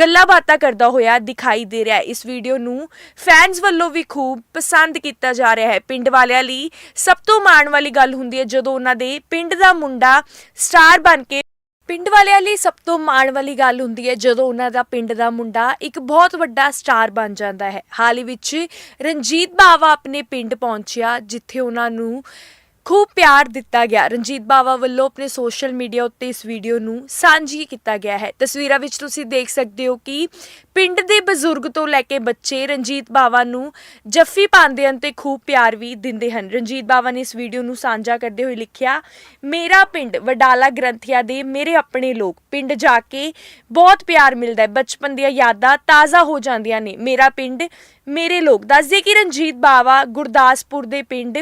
ਗੱਲਾਂ ਬਾਤਾਂ ਕਰਦਾ ਹੋਇਆ ਦਿਖਾਈ ਦੇ ਰਿਹਾ ਹੈ। ਇਸ ਵੀਡੀਓ ਨੂੰ ਫੈਨਸ ਵੱਲੋਂ ਵੀ ਖੂਬ ਪਸੰਦ ਕੀਤਾ ਜਾ ਰਿਹਾ ਹੈ। ਪਿੰਡ ਵਾਲਿਆਂ ਲਈ ਸਭ ਤੋਂ ਮਾਣ ਵਾਲੀ ਗੱਲ ਹੁੰਦੀ ਹੈ ਜਦੋਂ ਉਹਨਾਂ ਦੇ ਪਿੰਡ ਦਾ ਮੁੰਡਾ ਸਟਾਰ ਬਣ ਕੇ ਪਿੰਡ ਵਾਲਿਆਂ ਲਈ ਸਭ ਤੋਂ ਮਾਣ ਵਾਲੀ ਗੱਲ ਹੁੰਦੀ ਹੈ ਜਦੋਂ ਉਹਨਾਂ ਦਾ ਪਿੰਡ ਦਾ ਮੁੰਡਾ ਇੱਕ ਬਹੁਤ ਵੱਡਾ ਸਟਾਰ ਬਣ ਜਾਂਦਾ ਹੈ। ਹਾਲ ਹੀ ਵਿੱਚ ਰਣਜੀਤ ਬਾਵਾ ਆਪਣੇ ਪਿੰਡ ਪਹੁੰਚਿਆ, ਜਿੱਥੇ ਉਹਨਾਂ ਨੂੰ ਖੂਬ ਪਿਆਰ ਦਿੱਤਾ ਗਿਆ। ਰਣਜੀਤ ਬਾਵਾ ਵੱਲੋਂ ਆਪਣੇ ਸੋਸ਼ਲ ਮੀਡੀਆ ਉੱਤੇ ਇਸ ਵੀਡੀਓ ਨੂੰ ਸਾਂਝੀ ਕੀਤਾ ਗਿਆ ਹੈ। ਤਸਵੀਰਾਂ ਵਿੱਚ ਤੁਸੀਂ ਦੇਖ ਸਕਦੇ ਹੋ ਕਿ ਪਿੰਡ ਦੇ ਬਜ਼ੁਰਗ ਤੋਂ ਲੈ ਕੇ ਬੱਚੇ ਰਣਜੀਤ ਬਾਵਾ ਨੂੰ ਜੱਫੀ ਪਾਉਂਦੇ ਹਨ ਤੇ ਖੂਬ ਪਿਆਰ ਵੀ ਦਿੰਦੇ ਹਨ। ਰਣਜੀਤ ਬਾਵਾ ਨੇ ਇਸ ਵੀਡੀਓ ਨੂੰ ਸਾਂਝਾ ਕਰਦੇ ਹੋਏ ਲਿਖਿਆ, ਮੇਰਾ ਪਿੰਡ ਵਡਾਲਾ ਗ੍ਰੰਥੀਆ ਦੇ ਮੇਰੇ ਆਪਣੇ ਲੋਕ। ਪਿੰਡ ਜਾ ਕੇ ਬਹੁਤ ਪਿਆਰ ਮਿਲਦਾ ਹੈ। ਬਚਪਨ ਦੀਆਂ ਯਾਦਾਂ ਤਾਜ਼ਾ ਹੋ ਜਾਂਦੀਆਂ ਨੇ। ਮੇਰਾ ਪਿੰਡ ਮੇਰੇ ਲੋਕ ਦੱਸਦੇ ਕਿ ਰਣਜੀਤ ਬਾਵਾ ਗੁਰਦਾਸਪੁਰ ਦੇ ਪਿੰਡ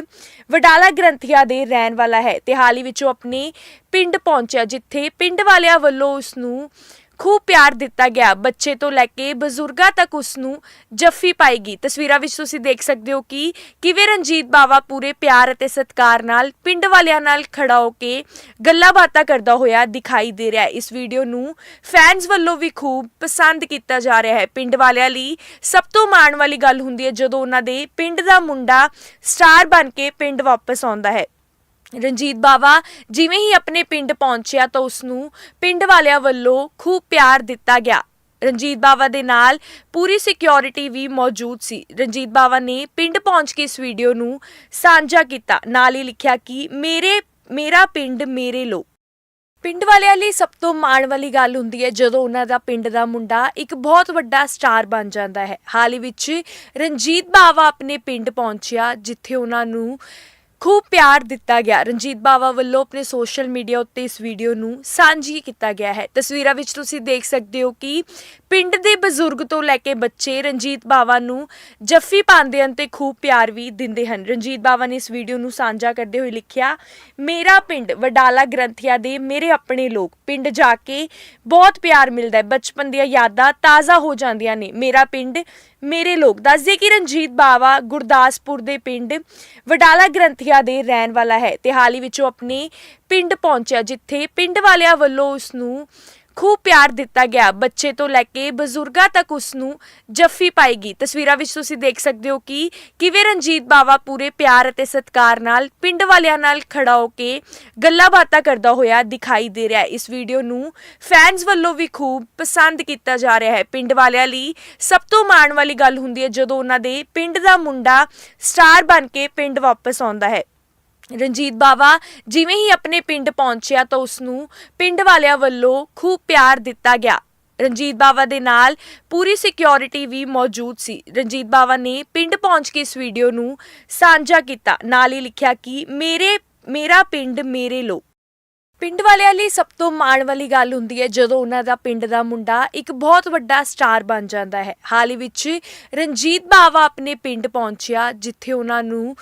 ਵਡਾਲਾ ਗ੍ਰੰਥੀਆ ਦੇ ਰਹਿਣ ਵਾਲਾ ਹੈ। ਤੇ ਹਾਲ ਹੀ ਵਿੱਚ ਉਹ ਆਪਣੇ ਪਿੰਡ ਪਹੁੰਚਿਆ, ਜਿੱਥੇ ਪਿੰਡ ਵਾਲਿਆਂ ਵੱਲੋਂ ਉਸ ਨੂੰ ਖੂਬ ਪਿਆਰ ਦਿੱਤਾ ਗਿਆ। ਬੱਚੇ ਤੋਂ ਲੈ ਕੇ ਬਜ਼ੁਰਗਾਂ ਤੱਕ ਉਸ ਨੂੰ ਜੱਫੀ ਪਾਏਗੀ ਤਸਵੀਰਾਂ ਵਿੱਚ ਤੁਸੀਂ ਦੇਖ ਸਕਦੇ ਹੋ ਕਿ ਕਿਵੇਂ ਰਣਜੀਤ ਬਾਵਾ ਪੂਰੇ ਪਿਆਰ ਅਤੇ ਸਤਿਕਾਰ ਨਾਲ ਪਿੰਡ ਵਾਲਿਆਂ ਨਾਲ ਖੜਾ ਹੋ ਕੇ ਗੱਲਾਂ ਬਾਤਾਂ ਕਰਦਾ ਹੋਇਆ ਦਿਖਾਈ ਦੇ ਰਿਹਾ ਹੈ। ਇਸ ਵੀਡੀਓ ਨੂੰ ਫੈਨਸ ਵੱਲੋਂ ਵੀ ਖੂਬ ਪਸੰਦ ਕੀਤਾ ਜਾ ਰਿਹਾ ਹੈ। ਪਿੰਡ ਵਾਲਿਆਂ ਲਈ ਸਭ ਤੋਂ ਮਾਣ ਵਾਲੀ ਗੱਲ ਹੁੰਦੀ ਹੈ ਜਦੋਂ ਉਹਨਾਂ ਦੇ ਪਿੰਡ ਦਾ ਮੁੰਡਾ ਸਟਾਰ ਬਣ ਕੇ ਪਿੰਡ ਵਾਪਸ ਆਉਂਦਾ ਹੈ। ਰਣਜੀਤ ਬਾਵਾ ਜਿਵੇਂ ਹੀ ਆਪਣੇ ਪਿੰਡ ਪਹੁੰਚਿਆ ਤਾਂ ਉਸ ਨੂੰ ਪਿੰਡ ਵਾਲਿਆਂ ਵੱਲੋਂ ਖੂਬ ਪਿਆਰ ਦਿੱਤਾ ਗਿਆ। ਰਣਜੀਤ ਬਾਵਾ ਦੇ ਨਾਲ ਪੂਰੀ ਸਿਕਿਉਰਿਟੀ ਵੀ ਮੌਜੂਦ ਸੀ। ਰਣਜੀਤ ਬਾਵਾ ਨੇ ਪਿੰਡ ਪਹੁੰਚ ਕੇ ਇਸ ਵੀਡੀਓ ਨੂੰ ਸਾਂਝਾ ਕੀਤਾ। ਨਾਲ ਹੀ ਲਿਖਿਆ ਕਿ ਮੇਰੇ, ਮੇਰਾ ਪਿੰਡ ਮੇਰੇ ਲੋਕ। ਪਿੰਡ ਵਾਲਿਆਂ ਲਈ ਸਭ ਤੋਂ ਮਾਣ ਵਾਲੀ ਗੱਲ ਹੁੰਦੀ ਹੈ ਜਦੋਂ ਉਹਨਾਂ ਦਾ ਪਿੰਡ ਦਾ ਮੁੰਡਾ ਇੱਕ ਬਹੁਤ ਵੱਡਾ ਸਟਾਰ ਬਣ ਜਾਂਦਾ ਹੈ। ਹਾਲ ਹੀ ਵਿੱਚ ਰਣਜੀਤ ਬਾਵਾ ਆਪਣੇ ਪਿੰਡ ਪਹੁੰਚਿਆ ਜਿੱਥੇ ਉਹਨਾਂ ਨੂੰ ਖੂਬ ਪਿਆਰ ਦਿੱਤਾ ਗਿਆ। ਰਣਜੀਤ ਬਾਵਾ ਵੱਲੋਂ ਆਪਣੇ ਸੋਸ਼ਲ ਮੀਡੀਆ ਉੱਤੇ ਇਸ ਵੀਡੀਓ ਨੂੰ ਸਾਂਝੀ ਕੀਤਾ ਗਿਆ ਹੈ। ਤਸਵੀਰਾਂ ਵਿੱਚ ਤੁਸੀਂ ਦੇਖ ਸਕਦੇ ਹੋ ਕਿ ਪਿੰਡ ਦੇ ਬਜ਼ੁਰਗ ਤੋਂ ਲੈ ਕੇ ਬੱਚੇ ਰਣਜੀਤ ਬਾਵਾ ਨੂੰ ਜੱਫੀ ਪਾਉਂਦੇ ਹਨ ਤੇ ਖੂਬ ਪਿਆਰ ਵੀ ਦਿੰਦੇ ਹਨ। ਰਣਜੀਤ ਬਾਵਾ ਨੇ ਇਸ ਵੀਡੀਓ ਨੂੰ ਸਾਂਝਾ ਕਰਦੇ ਹੋਏ ਲਿਖਿਆ, ਮੇਰਾ ਪਿੰਡ ਵਡਾਲਾ ਗ੍ਰੰਥੀਆ ਦੇ ਮੇਰੇ ਆਪਣੇ ਲੋਕ। ਪਿੰਡ ਜਾ ਕੇ ਬਹੁਤ ਪਿਆਰ ਮਿਲਦਾ ਹੈ। ਬਚਪਨ ਦੀਆਂ ਯਾਦਾਂ ਤਾਜ਼ਾ ਹੋ ਜਾਂਦੀਆਂ ਨੇ। ਮੇਰਾ ਪਿੰਡ ਮੇਰੇ ਲੋਕ ਦੱਸਦੇ ਕਿ ਰਣਜੀਤ ਬਾਵਾ ਗੁਰਦਾਸਪੁਰ ਦੇ ਪਿੰਡ ਵਡਾਲਾ ਗ੍ਰੰਥੀਆ ਦੇ ਰਹਿਣ ਵਾਲਾ ਹੈ। ਤੇ ਹਾਲ ਹੀ ਵਿੱਚ ਉਹ ਆਪਣੇ ਪਿੰਡ ਪਹੁੰਚਿਆ, ਜਿੱਥੇ ਪਿੰਡ ਵਾਲਿਆਂ ਵੱਲੋਂ ਉਸ ਨੂੰ ਖੂਬ ਪਿਆਰ ਦਿੱਤਾ ਗਿਆ। ਬੱਚੇ ਤੋਂ ਲੈ ਕੇ ਬਜ਼ੁਰਗਾਂ ਤੱਕ ਉਸ ਨੂੰ ਜੱਫੀ ਪਾਏਗੀ ਤਸਵੀਰਾਂ ਵਿੱਚ ਤੁਸੀਂ ਦੇਖ ਸਕਦੇ ਹੋ ਕਿ ਕਿਵੇਂ ਰਣਜੀਤ ਬਾਵਾ ਪੂਰੇ ਪਿਆਰ ਅਤੇ ਸਤਿਕਾਰ ਨਾਲ ਪਿੰਡ ਵਾਲਿਆਂ ਨਾਲ ਖੜਾ ਹੋ ਕੇ ਗੱਲਾਂ ਬਾਤਾਂ ਕਰਦਾ ਹੋਇਆ ਦਿਖਾਈ ਦੇ ਰਿਹਾ ਹੈ। ਇਸ ਵੀਡੀਓ ਨੂੰ ਫੈਨਸ ਵੱਲੋਂ ਵੀ ਖੂਬ ਪਸੰਦ ਕੀਤਾ ਜਾ ਰਿਹਾ ਹੈ। ਪਿੰਡ ਵਾਲਿਆਂ ਲਈ ਸਭ ਤੋਂ ਮਾਣ ਵਾਲੀ ਗੱਲ ਹੁੰਦੀ ਹੈ ਜਦੋਂ ਉਹਨਾਂ ਦੇ ਪਿੰਡ ਦਾ ਮੁੰਡਾ ਸਟਾਰ ਬਣ ਕੇ ਪਿੰਡ ਵਾਪਸ ਆਉਂਦਾ ਹੈ। ਰਣਜੀਤ ਬਾਵਾ ਜਿਵੇਂ ਹੀ ਆਪਣੇ ਪਿੰਡ ਪਹੁੰਚਿਆ ਤਾਂ ਉਸ ਨੂੰ ਪਿੰਡ ਵਾਲਿਆਂ ਵੱਲੋਂ ਖੂਬ ਪਿਆਰ ਦਿੱਤਾ ਗਿਆ। ਰਣਜੀਤ ਬਾਵਾ ਦੇ ਨਾਲ ਪੂਰੀ ਸਿਕਿਉਰਿਟੀ ਵੀ ਮੌਜੂਦ ਸੀ। ਰਣਜੀਤ ਬਾਵਾ ਨੇ ਪਿੰਡ ਪਹੁੰਚ ਕੇ ਇਸ ਵੀਡੀਓ ਨੂੰ ਸਾਂਝਾ ਕੀਤਾ। ਨਾਲ ਹੀ ਲਿਖਿਆ ਕਿ ਮੇਰੇ, ਮੇਰਾ ਪਿੰਡ ਮੇਰੇ ਲੋਕ ਪਿੰਡ ਵਾਲਿਆਂ ਲਈ ਸਭ ਤੋਂ ਮਾਣ ਵਾਲੀ ਗੱਲ ਹੁੰਦੀ ਹੈ ਜਦੋਂ ਉਹਨਾਂ ਦਾ ਪਿੰਡ ਦਾ ਮੁੰਡਾ ਇੱਕ ਬਹੁਤ ਵੱਡਾ ਸਟਾਰ ਬਣ ਜਾਂਦਾ ਹੈ। ਹਾਲ ਹੀ ਵਿੱਚ ਰਣਜੀਤ ਬਾਵਾ ਆਪਣੇ ਪਿੰਡ ਪਹੁੰਚਿਆ, ਜਿੱਥੇ ਉਹਨਾਂ ਨੂੰ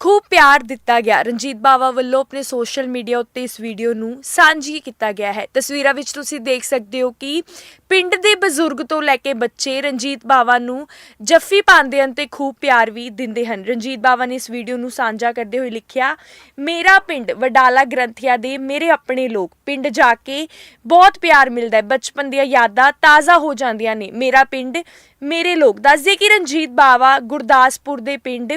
ਖੂਬ ਪਿਆਰ ਦਿੱਤਾ ਗਿਆ। ਰਣਜੀਤ ਬਾਵਾ ਵੱਲੋਂ ਆਪਣੇ ਸੋਸ਼ਲ ਮੀਡੀਆ ਉੱਤੇ ਇਸ ਵੀਡੀਓ ਨੂੰ ਸਾਂਝੀ ਕੀਤਾ ਗਿਆ ਹੈ। ਤਸਵੀਰਾਂ ਵਿੱਚ ਤੁਸੀਂ ਦੇਖ ਸਕਦੇ ਹੋ ਕਿ ਪਿੰਡ ਦੇ ਬਜ਼ੁਰਗ ਤੋਂ ਲੈ ਕੇ ਬੱਚੇ ਰਣਜੀਤ ਬਾਵਾ ਨੂੰ ਜੱਫੀ ਪਾਉਂਦੇ ਹਨ ਤੇ ਖੂਬ ਪਿਆਰ ਵੀ ਦਿੰਦੇ ਹਨ। ਰਣਜੀਤ ਬਾਵਾ ਨੇ ਇਸ ਵੀਡੀਓ ਨੂੰ ਸਾਂਝਾ ਕਰਦੇ ਹੋਏ ਲਿਖਿਆ, ਮੇਰਾ ਪਿੰਡ ਵਡਾਲਾ ਗ੍ਰੰਥੀਆ ਦੇ ਮੇਰੇ ਆਪਣੇ ਲੋਕ। ਪਿੰਡ ਜਾ ਕੇ ਬਹੁਤ ਪਿਆਰ ਮਿਲਦਾ ਹੈ। ਬਚਪਨ ਦੀਆਂ ਯਾਦਾਂ ਤਾਜ਼ਾ ਹੋ ਜਾਂਦੀਆਂ ਨੇ। ਮੇਰਾ ਪਿੰਡ ਮੇਰੇ ਲੋਕ ਦੱਸਦੇ ਕਿ ਰਣਜੀਤ ਬਾਵਾ ਗੁਰਦਾਸਪੁਰ ਦੇ ਪਿੰਡ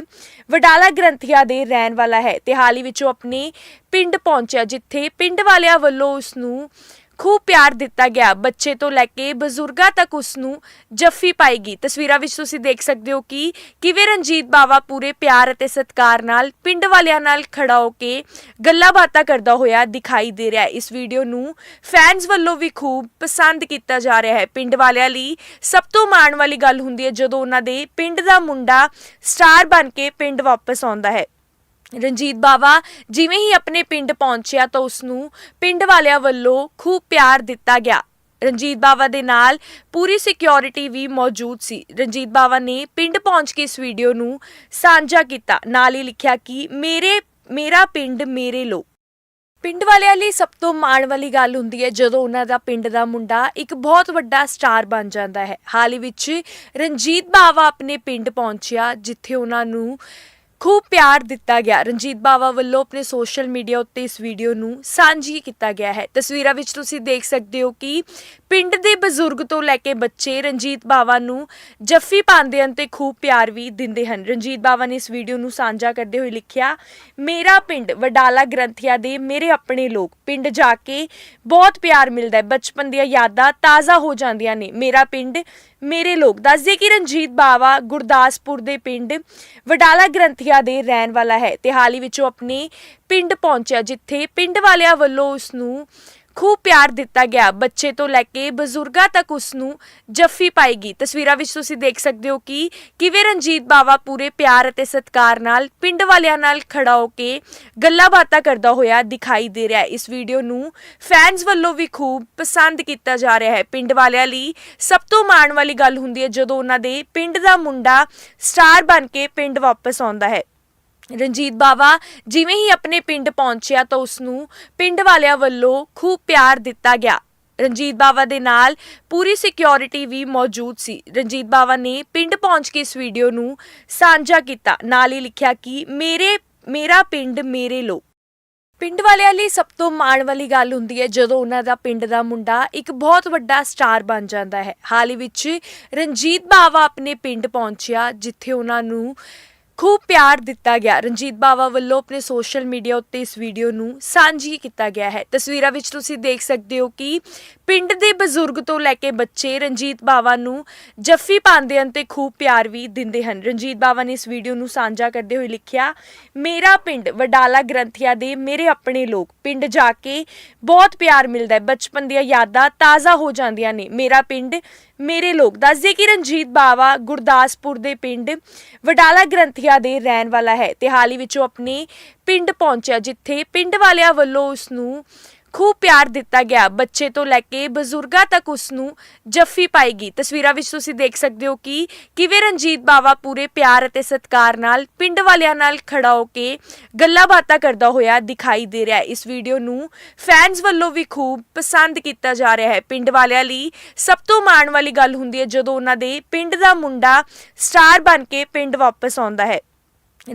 ਵਡਾਲਾ ਗ੍ਰੰਥੀਆ ਦੇ ਰਹਿਣ ਵਾਲਾ ਹੈ ਤੇ ਹਾਲ ਹੀ ਵਿੱਚ ਉਹ ਆਪਣੇ ਪਿੰਡ ਪਹੁੰਚਿਆ, ਜਿੱਥੇ ਪਿੰਡ ਵਾਲਿਆਂ ਵੱਲੋਂ ਉਸ ਨੂੰ ਖੂਬ ਪਿਆਰ ਦਿੱਤਾ ਗਿਆ ਬੱਚੇ ਤੋਂ ਲੈ ਕੇ ਬਜ਼ੁਰਗਾਂ ਤੱਕ ਉਸ ਨੂੰ ਜੱਫੀ ਪਾਏਗੀ ਤਸਵੀਰਾਂ ਵਿੱਚ ਤੁਸੀਂ ਦੇਖ ਸਕਦੇ ਹੋ ਕਿ ਕਿਵੇਂ ਰਣਜੀਤ ਬਾਵਾ ਪੂਰੇ ਪਿਆਰ ਅਤੇ ਸਤਿਕਾਰ ਨਾਲ ਪਿੰਡ ਵਾਲਿਆਂ ਨਾਲ ਖੜਾ ਹੋ ਕੇ ਗੱਲਾਂ ਬਾਤਾਂ ਕਰਦਾ ਹੋਇਆ ਦਿਖਾਈ ਦੇ ਰਿਹਾ ਹੈ। ਇਸ ਵੀਡੀਓ ਨੂੰ ਫੈਨਸ ਵੱਲੋਂ ਵੀ ਖੂਬ ਪਸੰਦ ਕੀਤਾ ਜਾ ਰਿਹਾ ਹੈ। ਪਿੰਡ ਵਾਲਿਆਂ ਲਈ ਸਭ ਤੋਂ ਮਾਣ ਵਾਲੀ ਗੱਲ ਹੁੰਦੀ ਹੈ ਜਦੋਂ ਉਹਨਾਂ ਦੇ ਪਿੰਡ ਦਾ ਮੁੰਡਾ ਸਟਾਰ ਬਣ ਕੇ ਪਿੰਡ ਵਾਪਸ ਆਉਂਦਾ ਹੈ। ਰਣਜੀਤ ਬਾਵਾ, ਜਿਵੇਂ ਹੀ ਆਪਣੇ ਪਿੰਡ ਪਹੁੰਚਿਆ ਤਾਂ ਉਸ ਨੂੰ ਪਿੰਡ ਵਾਲਿਆਂ ਵੱਲੋਂ ਖੂਬ ਪਿਆਰ ਦਿੱਤਾ ਗਿਆ। ਰਣਜੀਤ ਬਾਵਾ ਦੇ ਨਾਲ ਪੂਰੀ ਸਿਕਿਉਰਿਟੀ ਵੀ ਮੌਜੂਦ ਸੀ। ਰਣਜੀਤ ਬਾਵਾ ਨੇ ਪਿੰਡ ਪਹੁੰਚ ਕੇ ਇਸ ਵੀਡੀਓ ਨੂੰ ਸਾਂਝਾ ਕੀਤਾ। ਨਾਲ ਹੀ ਲਿਖਿਆ ਕਿ, ਮੇਰੇ, ਮੇਰਾ ਪਿੰਡ ਮੇਰੇ ਲੋਕ ਪਿੰਡ ਵਾਲਿਆਂ ਲਈ ਸਭ ਤੋਂ ਮਾਣ ਵਾਲੀ ਗੱਲ ਹੁੰਦੀ ਹੈ ਜਦੋਂ ਉਹਨਾਂ ਦਾ ਪਿੰਡ ਦਾ ਮੁੰਡਾ ਇੱਕ ਬਹੁਤ ਵੱਡਾ ਸਟਾਰ ਬਣ ਜਾਂਦਾ ਹੈ। ਹਾਲ ਹੀ ਵਿੱਚ ਰਣਜੀਤ ਬਾਵਾ ਆਪਣੇ ਪਿੰਡ ਪਹੁੰਚਿਆ, ਜਿੱਥੇ ਉਹਨਾਂ ਨੂੰ ਖੂਬ ਪਿਆਰ ਦਿੱਤਾ ਗਿਆ। ਰਣਜੀਤ ਬਾਵਾ ਵੱਲੋਂ ਆਪਣੇ ਸੋਸ਼ਲ ਮੀਡੀਆ ਉੱਤੇ ਇਸ ਵੀਡੀਓ ਨੂੰ ਸਾਂਝੀ ਕੀਤਾ ਗਿਆ ਹੈ। ਤਸਵੀਰਾਂ ਵਿੱਚ ਤੁਸੀਂ ਦੇਖ ਸਕਦੇ ਹੋ ਕਿ ਪਿੰਡ ਦੇ ਬਜ਼ੁਰਗ ਤੋਂ ਲੈ ਕੇ ਬੱਚੇ ਰਣਜੀਤ ਬਾਵਾ ਨੂੰ ਜੱਫੀ ਪਾਉਂਦੇ ਹਨ ਤੇ ਖੂਬ ਪਿਆਰ ਵੀ ਦਿੰਦੇ ਹਨ। ਰਣਜੀਤ ਬਾਵਾ ਨੇ ਇਸ ਵੀਡੀਓ ਨੂੰ ਸਾਂਝਾ ਕਰਦੇ ਹੋਏ ਲਿਖਿਆ, ਮੇਰਾ ਪਿੰਡ ਵਡਾਲਾ ਗ੍ਰੰਥੀਆ ਦੇ ਮੇਰੇ ਆਪਣੇ ਲੋਕ। ਪਿੰਡ ਜਾ ਕੇ ਬਹੁਤ ਪਿਆਰ ਮਿਲਦਾ ਹੈ। ਬਚਪਨ ਦੀਆਂ ਯਾਦਾਂ ਤਾਜ਼ਾ ਹੋ ਜਾਂਦੀਆਂ ਨੇ। ਮੇਰਾ ਪਿੰਡ ਮੇਰੇ ਲੋਕ ਦੱਸਦੇ ਕਿ ਰਣਜੀਤ ਬਾਵਾ ਗੁਰਦਾਸਪੁਰ ਦੇ ਪਿੰਡ ਵਡਾਲਾ ਗ੍ਰੰਥੀਆ ਦੇ ਰਹਿਣ ਵਾਲਾ ਹੈ। ਤੇ ਹਾਲ ਹੀ ਵਿੱਚ ਉਹ ਆਪਣੇ ਪਿੰਡ ਪਹੁੰਚਿਆ, ਜਿੱਥੇ ਪਿੰਡ ਵਾਲਿਆਂ ਵੱਲੋਂ ਉਸ ਨੂੰ ਖੂਬ ਪਿਆਰ ਦਿੱਤਾ ਗਿਆ। ਬੱਚੇ ਤੋਂ ਲੈ ਕੇ ਬਜ਼ੁਰਗਾਂ ਤੱਕ ਉਸ ਨੂੰ ਜੱਫੀ ਪਾਏਗੀ। ਤਸਵੀਰਾਂ ਵਿੱਚ ਤੁਸੀਂ ਦੇਖ ਸਕਦੇ ਹੋ ਕਿ ਕਿਵੇਂ ਰਣਜੀਤ ਬਾਵਾ ਪੂਰੇ ਪਿਆਰ ਅਤੇ ਸਤਿਕਾਰ ਨਾਲ ਪਿੰਡ ਵਾਲਿਆਂ ਨਾਲ ਖੜਾ ਹੋ ਕੇ ਗੱਲਾਂ ਬਾਤਾਂ ਕਰਦਾ ਹੋਇਆ ਦਿਖਾਈ ਦੇ ਰਿਹਾ ਹੈ। ਇਸ ਵੀਡੀਓ ਨੂੰ ਫੈਨਸ ਵੱਲੋਂ ਵੀ ਖੂਬ ਪਸੰਦ ਕੀਤਾ ਜਾ ਰਿਹਾ ਹੈ। ਪਿੰਡ ਵਾਲਿਆਂ ਲਈ ਸਭ ਤੋਂ ਮਾਣ ਵਾਲੀ ਗੱਲ ਹੁੰਦੀ ਹੈ ਜਦੋਂ ਉਹਨਾਂ ਦੇ ਪਿੰਡ ਦਾ ਮੁੰਡਾ ਸਟਾਰ ਬਣ ਕੇ ਪਿੰਡ ਵਾਪਸ ਆਉਂਦਾ ਹੈ। ਰਣਜੀਤ ਬਾਵਾ, ਜਿਵੇਂ ਹੀ ਆਪਣੇ ਪਿੰਡ ਪਹੁੰਚਿਆ ਤਾਂ ਉਸ ਨੂੰ ਪਿੰਡ ਵਾਲਿਆਂ ਵੱਲੋਂ ਖੂਬ ਪਿਆਰ ਦਿੱਤਾ ਗਿਆ। ਰਣਜੀਤ ਬਾਵਾ ਦੇ ਨਾਲ ਪੂਰੀ ਸਿਕਿਉਰਿਟੀ ਵੀ ਮੌਜੂਦ ਸੀ। ਰਣਜੀਤ ਬਾਵਾ ਨੇ ਪਿੰਡ ਪਹੁੰਚ ਕੇ ਇਸ ਵੀਡੀਓ ਨੂੰ ਸਾਂਝਾ ਕੀਤਾ। ਨਾਲ ਹੀ ਲਿਖਿਆ ਕਿ, ਮੇਰੇ, ਮੇਰਾ ਪਿੰਡ ਮੇਰੇ ਲੋਕ ਪਿੰਡ ਵਾਲਿਆਂ ਲਈ ਸਭ ਤੋਂ ਮਾਣ ਵਾਲੀ ਗੱਲ ਹੁੰਦੀ ਹੈ ਜਦੋਂ ਉਹਨਾਂ ਦਾ ਪਿੰਡ ਦਾ ਮੁੰਡਾ ਇੱਕ ਬਹੁਤ ਵੱਡਾ ਸਟਾਰ ਬਣ ਜਾਂਦਾ ਹੈ। ਹਾਲ ਹੀ ਵਿੱਚ ਰਣਜੀਤ ਬਾਵਾ ਆਪਣੇ ਪਿੰਡ ਪਹੁੰਚਿਆ, ਜਿੱਥੇ ਉਹਨਾਂ ਨੂੰ ਖੂਬ ਪਿਆਰ ਦਿੱਤਾ ਗਿਆ। ਰਣਜੀਤ ਬਾਵਾ ਵੱਲੋਂ ਆਪਣੇ ਸੋਸ਼ਲ ਮੀਡੀਆ ਉੱਤੇ ਇਸ ਵੀਡੀਓ ਨੂੰ ਸਾਂਝੀ ਕੀਤਾ ਗਿਆ ਹੈ। ਤਸਵੀਰਾਂ ਵਿੱਚ ਤੁਸੀਂ ਦੇਖ ਸਕਦੇ ਹੋ ਕਿ ਪਿੰਡ ਦੇ ਬਜ਼ੁਰਗ ਤੋਂ ਲੈ ਕੇ ਬੱਚੇ ਰਣਜੀਤ ਬਾਵਾ ਨੂੰ ਜੱਫੀ ਪਾਉਂਦੇ ਹਨ ਤੇ ਖੂਬ ਪਿਆਰ ਵੀ ਦਿੰਦੇ ਹਨ। ਰਣਜੀਤ ਬਾਵਾ ਨੇ ਇਸ ਵੀਡੀਓ ਨੂੰ ਸਾਂਝਾ ਕਰਦੇ ਹੋਏ ਲਿਖਿਆ, ਮੇਰਾ ਪਿੰਡ ਵਡਾਲਾ ਗ੍ਰੰਥੀਆ ਦੇ ਮੇਰੇ ਆਪਣੇ ਲੋਕ। ਪਿੰਡ ਜਾ ਕੇ ਬਹੁਤ ਪਿਆਰ ਮਿਲਦਾ ਹੈ। ਬਚਪਨ ਦੀਆਂ ਯਾਦਾਂ ਤਾਜ਼ਾ ਹੋ ਜਾਂਦੀਆਂ ਨੇ। ਮੇਰਾ ਪਿੰਡ ਮੇਰੇ ਲੋਕ। ਦੱਸਦੇ ਕਿ ਰਣਜੀਤ ਬਾਵਾ ਗੁਰਦਾਸਪੁਰ ਦੇ ਪਿੰਡ ਵਡਾਲਾ ਗ੍ਰੰਥੀਆ ਦੇ ਰਹਿਣ ਵਾਲਾ ਹੈ। ਤੇ ਹਾਲ ਹੀ ਵਿੱਚ ਉਹ ਆਪਣੇ ਪਿੰਡ ਪਹੁੰਚਿਆ, ਜਿੱਥੇ ਪਿੰਡ ਵਾਲਿਆਂ ਵੱਲੋਂ ਉਸ ਨੂੰ ਖੂਬ ਪਿਆਰ ਦਿੱਤਾ ਗਿਆ। ਬੱਚੇ ਤੋਂ ਲੈ ਕੇ ਬਜ਼ੁਰਗਾਂ ਤੱਕ ਉਸ ਨੂੰ ਜੱਫੀ ਪਾਏਗੀ ਤਸਵੀਰਾਂ ਵਿੱਚ ਤੁਸੀਂ ਦੇਖ ਸਕਦੇ ਹੋ ਕਿ ਕਿਵੇਂ ਰਣਜੀਤ ਬਾਵਾ ਪੂਰੇ ਪਿਆਰ ਅਤੇ ਸਤਿਕਾਰ ਨਾਲ ਪਿੰਡ ਵਾਲਿਆਂ ਨਾਲ ਖੜਾ ਹੋ ਕੇ ਗੱਲਾਂ ਬਾਤਾਂ ਕਰਦਾ ਹੋਇਆ ਦਿਖਾਈ ਦੇ ਰਿਹਾ ਹੈ। ਇਸ ਵੀਡੀਓ ਨੂੰ ਫੈਨਸ ਵੱਲੋਂ ਵੀ ਖੂਬ ਪਸੰਦ ਕੀਤਾ ਜਾ ਰਿਹਾ ਹੈ। ਪਿੰਡ ਵਾਲਿਆਂ ਲਈ ਸਭ ਤੋਂ ਮਾਣ ਵਾਲੀ ਗੱਲ ਹੁੰਦੀ ਹੈ ਜਦੋਂ ਉਹਨਾਂ ਦੇ ਪਿੰਡ ਦਾ ਮੁੰਡਾ ਸਟਾਰ ਬਣ ਕੇ ਪਿੰਡ ਵਾਪਸ ਆਉਂਦਾ ਹੈ।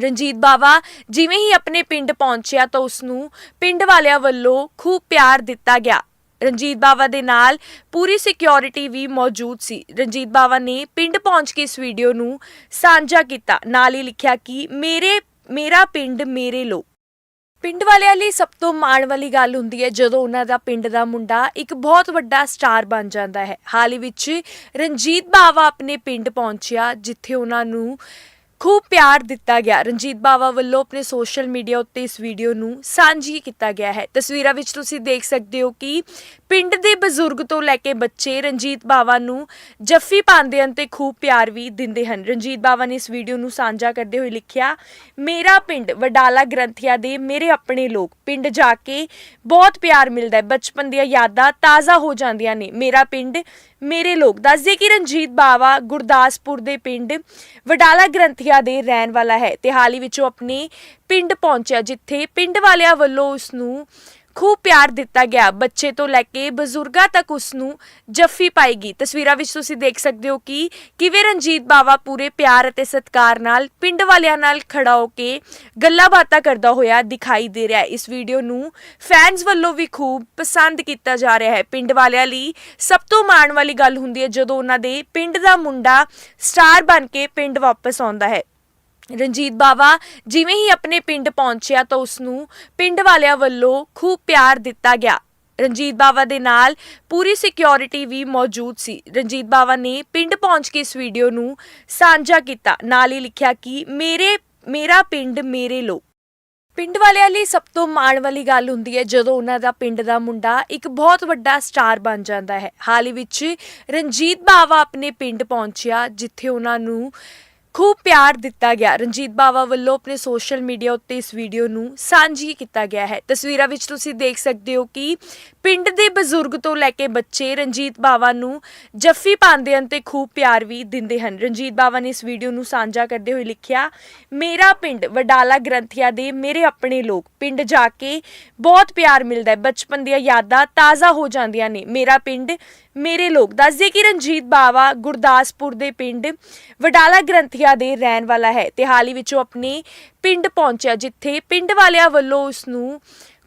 ਰਣਜੀਤ ਬਾਵਾ ਜਿਵੇਂ ਹੀ ਆਪਣੇ ਪਿੰਡ ਪਹੁੰਚਿਆ ਤਾਂ ਉਸ ਨੂੰ ਪਿੰਡ ਵਾਲਿਆਂ ਵੱਲੋਂ ਖੂਬ ਪਿਆਰ ਦਿੱਤਾ ਗਿਆ। ਰਣਜੀਤ ਬਾਵਾ ਦੇ ਨਾਲ ਪੂਰੀ ਸਿਕਿਉਰਿਟੀ ਵੀ ਮੌਜੂਦ ਸੀ। ਰਣਜੀਤ ਬਾਵਾ ਨੇ ਪਿੰਡ ਪਹੁੰਚ ਕੇ ਇਸ ਵੀਡੀਓ ਨੂੰ ਸਾਂਝਾ ਕੀਤਾ। ਨਾਲ ਹੀ ਲਿਖਿਆ ਕਿ ਮੇਰੇ, ਮੇਰਾ ਪਿੰਡ ਮੇਰੇ ਲੋਕ। ਪਿੰਡ ਵਾਲਿਆਂ ਲਈ ਸਭ ਤੋਂ ਮਾਣ ਵਾਲੀ ਗੱਲ ਹੁੰਦੀ ਹੈ ਜਦੋਂ ਉਹਨਾਂ ਦਾ ਪਿੰਡ ਦਾ ਮੁੰਡਾ ਇੱਕ ਬਹੁਤ ਵੱਡਾ ਸਟਾਰ ਬਣ ਜਾਂਦਾ ਹੈ। ਹਾਲ ਹੀ ਵਿੱਚ ਰਣਜੀਤ ਬਾਵਾ ਆਪਣੇ ਪਿੰਡ ਪਹੁੰਚਿਆ ਜਿੱਥੇ ਉਹਨਾਂ ਨੂੰ ਖੂਬ ਪਿਆਰ ਦਿੱਤਾ ਗਿਆ। ਰਣਜੀਤ ਬਾਵਾ ਵੱਲੋਂ ਆਪਣੇ ਸੋਸ਼ਲ ਮੀਡੀਆ ਉੱਤੇ ਇਸ ਵੀਡੀਓ ਨੂੰ ਸਾਂਝੀ ਕੀਤਾ ਗਿਆ ਹੈ। ਤਸਵੀਰਾਂ ਵਿੱਚ ਤੁਸੀਂ ਦੇਖ ਸਕਦੇ ਹੋ ਕਿ ਪਿੰਡ ਦੇ ਬਜ਼ੁਰਗ ਤੋਂ ਲੈ ਕੇ ਬੱਚੇ ਰਣਜੀਤ ਬਾਵਾ ਨੂੰ ਜੱਫੀ ਪਾਉਂਦੇ ਹਨ ਤੇ ਖੂਬ ਪਿਆਰ ਵੀ ਦਿੰਦੇ ਹਨ। ਰਣਜੀਤ ਬਾਵਾ ਨੇ ਇਸ ਵੀਡੀਓ ਨੂੰ ਸਾਂਝਾ ਕਰਦੇ ਹੋਏ ਲਿਖਿਆ, ਮੇਰਾ ਪਿੰਡ ਵਡਾਲਾ ਗ੍ਰੰਥੀਆ ਦੇ ਮੇਰੇ ਆਪਣੇ ਲੋਕ। ਪਿੰਡ ਜਾ ਕੇ ਬਹੁਤ ਪਿਆਰ ਮਿਲਦਾ ਹੈ। ਬਚਪਨ ਦੀਆਂ ਯਾਦਾਂ ਤਾਜ਼ਾ ਹੋ ਜਾਂਦੀਆਂ ਨੇ। ਮੇਰਾ ਪਿੰਡ ਮੇਰੇ ਲੋਕ ਦੱਸਦੇ ਕਿ ਰਣਜੀਤ ਬਾਵਾ ਗੁਰਦਾਸਪੁਰ ਦੇ ਪਿੰਡ ਵਡਾਲਾ ਗ੍ਰੰਥੀਆ ਦੇ ਰਹਿਣ ਵਾਲਾ ਹੈ। ਤੇ ਹਾਲ ਹੀ ਵਿੱਚ ਉਹ ਆਪਣੇ ਪਿੰਡ ਪਹੁੰਚਿਆ, ਜਿੱਥੇ ਪਿੰਡ ਵਾਲਿਆਂ ਵੱਲੋਂ ਉਸ ਨੂੰ ਖੂਬ ਪਿਆਰ ਦਿੱਤਾ ਗਿਆ। ਬੱਚੇ ਤੋਂ ਲੈ ਕੇ ਬਜ਼ੁਰਗਾਂ ਤੱਕ ਉਸ ਨੂੰ ਜੱਫੀ ਪਾਏਗੀ ਤਸਵੀਰਾਂ ਵਿੱਚ ਤੁਸੀਂ ਦੇਖ ਸਕਦੇ ਹੋ ਕਿ ਕਿਵੇਂ ਰਣਜੀਤ ਬਾਵਾ ਪੂਰੇ ਪਿਆਰ ਅਤੇ ਸਤਿਕਾਰ ਨਾਲ ਪਿੰਡ ਵਾਲਿਆਂ ਨਾਲ ਖੜਾ ਹੋ ਕੇ ਗੱਲਾਂ ਬਾਤਾਂ ਕਰਦਾ ਹੋਇਆ ਦਿਖਾਈ ਦੇ ਰਿਹਾ ਹੈ। ਇਸ ਵੀਡੀਓ ਨੂੰ ਫੈਨਸ ਵੱਲੋਂ ਵੀ ਖੂਬ ਪਸੰਦ ਕੀਤਾ ਜਾ ਰਿਹਾ ਹੈ। ਪਿੰਡ ਵਾਲਿਆਂ ਲਈ ਸਭ ਤੋਂ ਮਾਣ ਵਾਲੀ ਗੱਲ ਹੁੰਦੀ ਹੈ ਜਦੋਂ ਉਹਨਾਂ ਦੇ ਪਿੰਡ ਦਾ ਮੁੰਡਾ ਸਟਾਰ ਬਣ ਕੇ ਪਿੰਡ ਵਾਪਸ ਆਉਂਦਾ ਹੈ। ਰਣਜੀਤ ਬਾਵਾ ਜਿਵੇਂ ਹੀ ਆਪਣੇ ਪਿੰਡ ਪਹੁੰਚਿਆ ਤਾਂ ਉਸ ਨੂੰ ਪਿੰਡ ਵਾਲਿਆਂ ਵੱਲੋਂ ਖੂਬ ਪਿਆਰ ਦਿੱਤਾ ਗਿਆ। ਰਣਜੀਤ ਬਾਵਾ ਦੇ ਨਾਲ ਪੂਰੀ ਸਿਕਿਉਰਿਟੀ ਵੀ ਮੌਜੂਦ ਸੀ। ਰਣਜੀਤ ਬਾਵਾ ਨੇ ਪਿੰਡ ਪਹੁੰਚ ਕੇ ਇਸ ਵੀਡੀਓ ਨੂੰ ਸਾਂਝਾ ਕੀਤਾ। ਨਾਲ ਹੀ ਲਿਖਿਆ ਕਿ ਮੇਰੇ, ਮੇਰਾ ਪਿੰਡ ਮੇਰੇ ਲੋਕ ਪਿੰਡ ਵਾਲਿਆਂ ਲਈ ਸਭ ਤੋਂ ਮਾਣ ਵਾਲੀ ਗੱਲ ਹੁੰਦੀ ਹੈ ਜਦੋਂ ਉਹਨਾਂ ਦਾ ਪਿੰਡ ਦਾ ਮੁੰਡਾ ਇੱਕ ਬਹੁਤ ਵੱਡਾ ਸਟਾਰ ਬਣ ਜਾਂਦਾ ਹੈ। ਹਾਲ ਹੀ ਵਿੱਚ ਰਣਜੀਤ ਬਾਵਾ ਆਪਣੇ ਪਿੰਡ ਪਹੁੰਚਿਆ ਜਿੱਥੇ ਉਹਨਾਂ ਨੂੰ ਖੂਬ ਪਿਆਰ ਦਿੱਤਾ ਗਿਆ। ਰਣਜੀਤ ਬਾਵਾ ਵੱਲੋਂ ਆਪਣੇ ਸੋਸ਼ਲ ਮੀਡੀਆ ਉੱਤੇ ਇਸ ਵੀਡੀਓ ਨੂੰ ਸਾਂਝੀ ਕੀਤਾ ਗਿਆ ਹੈ। ਤਸਵੀਰਾਂ ਵਿੱਚ ਤੁਸੀਂ ਦੇਖ ਸਕਦੇ ਹੋ ਕਿ ਪਿੰਡ ਦੇ ਬਜ਼ੁਰਗ ਤੋਂ ਲੈ ਕੇ ਬੱਚੇ ਰਣਜੀਤ ਬਾਵਾ ਨੂੰ ਜੱਫੀ ਪਾਉਂਦੇ ਹਨ ਤੇ ਖੂਬ ਪਿਆਰ ਵੀ ਦਿੰਦੇ ਹਨ। ਰਣਜੀਤ ਬਾਵਾ ਨੇ ਇਸ ਵੀਡੀਓ ਨੂੰ ਸਾਂਝਾ ਕਰਦੇ ਹੋਏ ਲਿਖਿਆ, ਮੇਰਾ ਪਿੰਡ ਵਡਾਲਾ ਗ੍ਰੰਥੀਆ ਦੇ ਮੇਰੇ ਆਪਣੇ ਲੋਕ। ਪਿੰਡ ਜਾ ਕੇ ਬਹੁਤ ਪਿਆਰ ਮਿਲਦਾ ਹੈ। ਬਚਪਨ ਦੀਆਂ ਯਾਦਾਂ ਤਾਜ਼ਾ ਹੋ ਜਾਂਦੀਆਂ ਨੇ। ਮੇਰਾ ਪਿੰਡ ਮੇਰੇ ਲੋਕ ਦੱਸਦੇ ਕਿ ਰਣਜੀਤ ਬਾਵਾ ਗੁਰਦਾਸਪੁਰ ਦੇ ਪਿੰਡ ਵਡਾਲਾ ਗ੍ਰੰਥੀਆ ਦੇ ਰਹਿਣ ਵਾਲਾ ਹੈ। ਤੇ ਹਾਲ ਹੀ ਵਿੱਚ ਉਹ ਆਪਣੇ ਪਿੰਡ ਪਹੁੰਚਿਆ, ਜਿੱਥੇ ਪਿੰਡ ਵਾਲਿਆਂ ਵੱਲੋਂ ਉਸ ਨੂੰ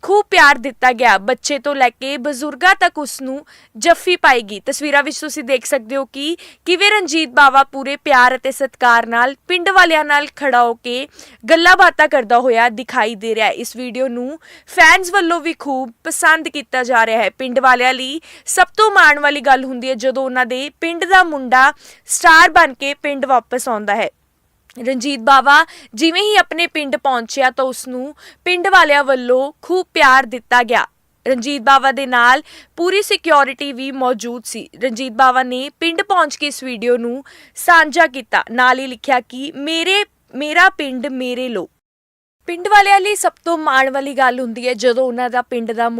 ਖੂਬ ਪਿਆਰ ਦਿੱਤਾ ਗਿਆ। ਬੱਚੇ ਤੋਂ ਲੈ ਕੇ ਬਜ਼ੁਰਗਾਂ ਤੱਕ ਉਸ ਨੂੰ ਜੱਫੀ ਪਾਏਗੀ ਤਸਵੀਰਾਂ ਵਿੱਚ ਤੁਸੀਂ ਦੇਖ ਸਕਦੇ ਹੋ ਕਿ ਕਿਵੇਂ ਰਣਜੀਤ ਬਾਵਾ ਪੂਰੇ ਪਿਆਰ ਅਤੇ ਸਤਿਕਾਰ ਨਾਲ ਪਿੰਡ ਵਾਲਿਆਂ ਨਾਲ ਖੜਾ ਹੋ ਕੇ ਗੱਲਾਂ ਬਾਤਾਂ ਕਰਦਾ ਹੋਇਆ ਦਿਖਾਈ ਦੇ ਰਿਹਾ ਹੈ। ਇਸ ਵੀਡੀਓ ਨੂੰ ਫੈਨਸ ਵੱਲੋਂ ਵੀ ਖੂਬ ਪਸੰਦ ਕੀਤਾ ਜਾ ਰਿਹਾ ਹੈ। ਪਿੰਡ ਵਾਲਿਆਂ ਲਈ ਸਭ ਤੋਂ ਮਾਣ ਵਾਲੀ ਗੱਲ ਹੁੰਦੀ ਹੈ ਜਦੋਂ ਉਹਨਾਂ ਦੇ ਪਿੰਡ ਦਾ ਮੁੰਡਾ ਸਟਾਰ ਬਣ ਕੇ ਪਿੰਡ ਵਾਪਸ ਆਉਂਦਾ ਹੈ। ਰਣਜੀਤ ਬਾਵਾ ਜਿਵੇਂ ਹੀ ਆਪਣੇ ਪਿੰਡ ਪਹੁੰਚਿਆ ਤਾਂ ਉਸ ਨੂੰ ਪਿੰਡ ਵਾਲਿਆਂ ਵੱਲੋਂ ਖੂਬ ਪਿਆਰ ਦਿੱਤਾ ਗਿਆ। ਰਣਜੀਤ ਬਾਵਾ ਦੇ ਨਾਲ ਪੂਰੀ ਸਿਕਿਉਰਿਟੀ ਵੀ ਮੌਜੂਦ ਸੀ। ਰਣਜੀਤ ਬਾਵਾ ਨੇ ਪਿੰਡ ਪਹੁੰਚ ਕੇ ਇਸ ਵੀਡੀਓ ਨੂੰ ਸਾਂਝਾ ਕੀਤਾ। ਨਾਲ ਹੀ ਲਿਖਿਆ ਕਿ ਮੇਰੇ, ਮੇਰਾ ਪਿੰਡ ਮੇਰੇ ਲੋਕ ਪਿੰਡ ਵਾਲਿਆਂ ਲਈ ਸਭ ਤੋਂ ਮਾਣ ਵਾਲੀ ਗੱਲ ਹੁੰਦੀ ਹੈ ਜਦੋਂ ਉਹਨਾਂ ਦਾ ਪਿੰਡ ਦਾ ਮੁੰਡਾ